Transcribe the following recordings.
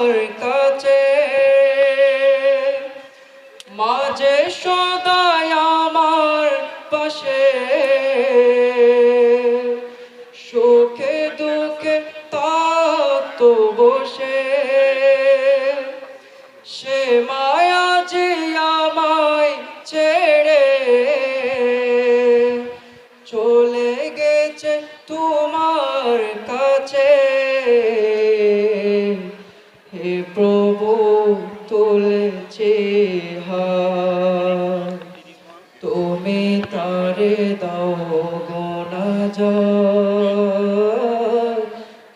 তোমার কাছে। মাঝে সদাই আমার পাশে। সুখে দুঃখে তো বসে। তুলেছে তুমি তারে দাও গোনা যা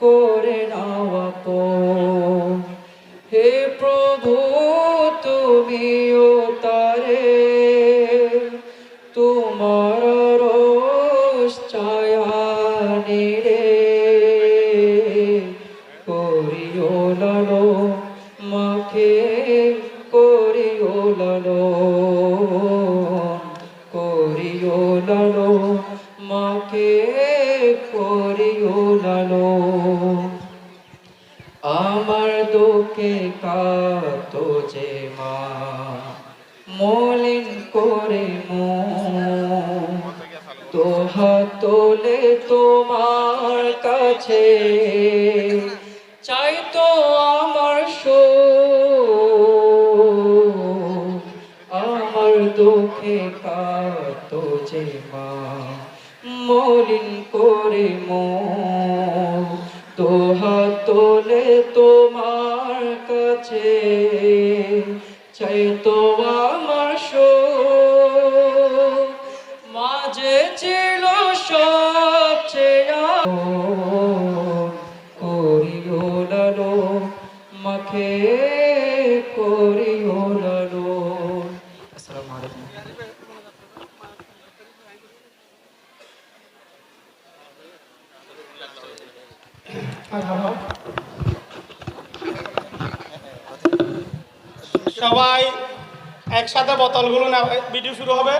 করে নাওয়া হে প্রভু তুমিও তারে করিও লালো করিও লালো, মাকে করিও লালো। আমার দুঃখে কাতো যে মা, মলিন করে মন। তো হাত তোলে তোমার কাছে। দুঃখে কাতো যে মা, মলিন করে মো তো হাত তোলে তোমার কাছে, চাই তো আমার সুখ মাঝে ছিল সবচেয়ে করিও লালো মাখে করিও লালো আসসালামু আলাইকুম সবাই একসাথে বোতলগুলো না ভিডিও শুরু হবে।